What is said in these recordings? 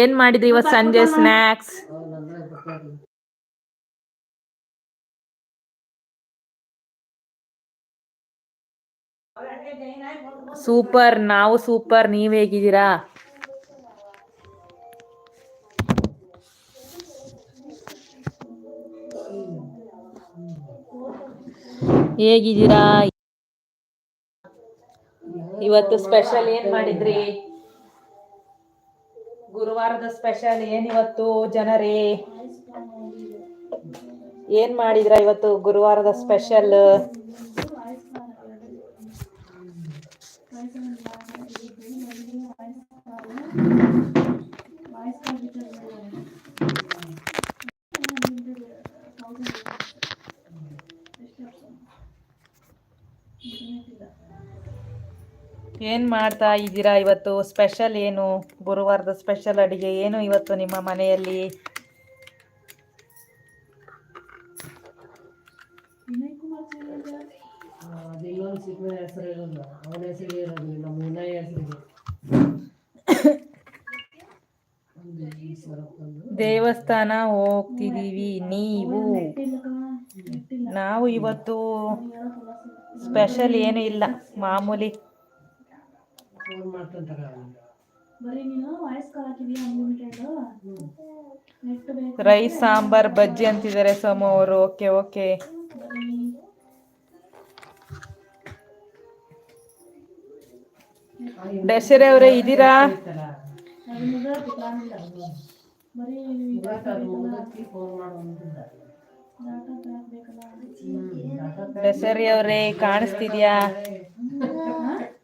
ಏನ್ ಮಾಡಿದ್ರಿ ಇವತ್ ಸಂಜೆ ಸ್ನಾಕ್ಸ್? ಸೂಪರ್ ನಾವು ಸೂಪರ್ ನೀವ್ ಹೇಗಿದ್ದೀರಾ? ಹೇಗಿದ್ದೀರಾ? ಇವತ್ತು ಸ್ಪೆಷಲ್ ಏನ್ ಮಾಡಿದ್ರಿ? ಗುರುವಾರದ ಸ್ಪೆಷಲ್ ಏನ್ ಇವತ್ತು ಜನರೇ? ಏನ್ ಮಾಡಿದ್ರ ಇವತ್ತು ಗುರುವಾರದ ಸ್ಪೆಷಲ್? ಏನ್ ಮಾಡ್ತಾ ಇದ್ದೀರಾ ಇವತ್ತು? ಸ್ಪೆಷಲ್ ಏನು? ಗುರುವಾರದ ಸ್ಪೆಷಲ್ ಅಡುಗೆ ಏನು ಇವತ್ತು ನಿಮ್ಮ ಮನೆಯಲ್ಲಿ? ದೇವಸ್ಥಾನ ಹೋಗ್ತಿದೀವಿ ನೀವು. ನಾವು ಇವತ್ತು ಸ್ಪೆಷಲ್ ಏನು ಇಲ್ಲ. ಮಾಮೂಲಿ ಫೋನ್ ಮಾಡ್ತಂತಾರ. ಬರೀ ನೀನು ವಾಯ್ಸ್ ಕಾಲ್ ಹಾಕಿದೀಯ ಅನ್ಲಿಮಿಟೆಡ್ ನೆಟ್ ಬೇಕು ರೈಸ್ ಸಾಂಬಾರ್ ಬಜ್ಜಿ ಅಂತಿದ್ದಾರೆ ಸೋಮು ಅವರು. Okay okay. ದಶರೆ ಅವರೇ ಇದ್ದೀರಾ? ದಶರಿ ಅವರೇ ಕಾಣಿಸ್ತಿದ್ಯಾ?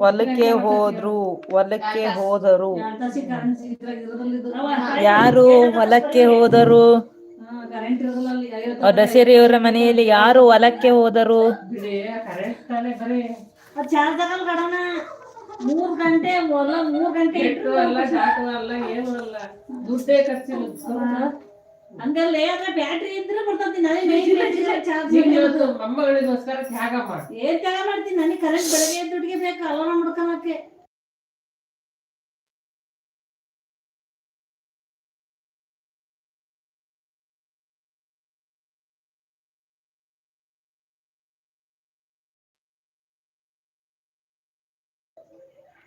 ಹೊಲಕ್ಕೆ ಹೋದ್ರು ಹೊಲಕ್ಕೆ ಹೋದರು. ಯಾರು ಹೊಲಕ್ಕೆ ಹೋದರು? ದಸೇರಿಯವರ ಮನೆಯಲ್ಲಿ ಯಾರು ಹೊಲಕ್ಕೆ ಹೋದರು? ಮೂರ್ ಗಂಟೆ ಮೂರ್ ಗಂಟೆ ಹಂಗಲ್ಲ ಆದ್ರೆ ಬ್ಯಾಟ್ರಿ ಇದ್ರೆ ಇವತ್ತು ಮೊಮ್ಮಗಳಿಗೋಸ್ಕರ ತ್ಯಾಗ ಮಾಡಿ. ಏನ್ ತ್ಯಾಗ ಮಾಡ್ತೀನಿ ನನಗೆ ಕರೆಂಟ್ ಬೆಳಗ್ಗೆ ದುಡ್ಡಿಗೆ ಬೇಕು ಅಲಾರಾಮ್ ಮುಡ್ಕೊಳಕ್ಕೆ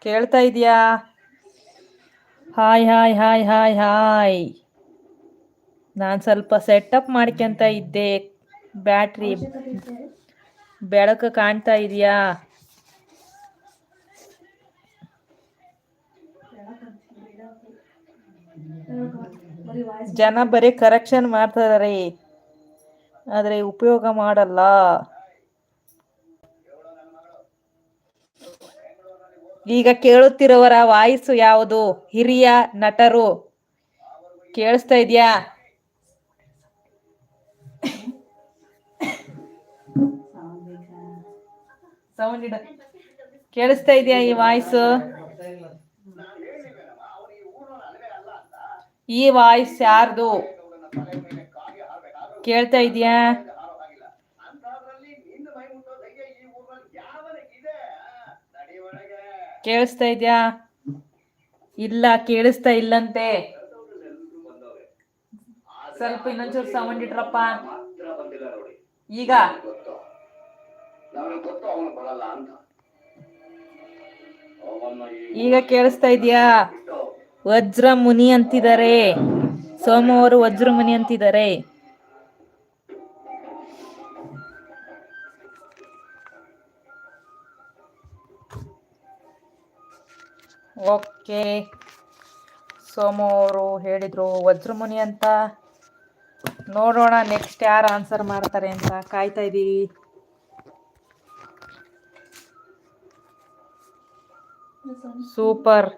ಕೇಳ್ತಾ ಇದೀಯಾ? Hi hi hi hi hi ನಾನು ಸ್ವಲ್ಪ ಸೆಟಪ್ ಮಾಡ್ಕೊಂತ ಇದ್ದೆ. ಬ್ಯಾಟ್ರಿ ಬೆಳಕು ಕಾಣ್ತಾ ಇದೆಯಾ? ಜನ ಬರೀ ಕರೆಕ್ಷನ್ ಮಾಡ್ತಿದಾರೆ ಆದರೆ ಉಪಯೋಗ ಮಾಡಲ್ಲ. ಈಗ ಕೇಳುತ್ತಿರುವವರ ವಾಯ್ಸ್ ಯಾವುದು? ಹಿರಿಯ ನಟರು. ಕೇಳಿಸ್ತಾ ಇದೆಯಾ? ಸೌಂಡ್ ಇಡ ಕೇಳಿಸ್ತಾ ಇದೆಯಾ ಈ ವಾಯ್ಸ್ ಈ ವಾಯ್ಸ್ ಯಾರ್ದು? ಕೇಳ್ತಾ ಇದೆಯಾ? ಕೇಳಿಸ್ತಾ ಇದೆಯಾ? ಇಲ್ಲ, ಕೇಳಿಸ್ತಾ ಇಲ್ಲಂತೆ. ಸ್ವಲ್ಪ ಇನ್ನೊಂಚೂರು ಸೌಂಡ್ ಇಟ್ರಪ್ಪ. ಈಗ ಈಗ ಕೇಳಿಸ್ತಾ ಇದೆಯಾ? ವಜ್ರ ಮುನಿ ಅಂತಿದ್ದಾರೆ. ಸೋಮವಾರ ವಜ್ರ ಮುನಿ ಅಂತಿದ್ದಾರೆ. ಓಕೆ. ಸೋಮವಾರು ಹೇಳಿದ್ರು ವಜ್ರ ಮುನಿ ಅಂತ. ನೋಡೋಣ ನೆಕ್ಸ್ಟ್ ಯಾರು ಆನ್ಸರ್ ಮಾಡ್ತಾರೆ ಅಂತ. ಕಾಯ್ತಾ ಇದ್ದೀವಿ ಸೂಪರ್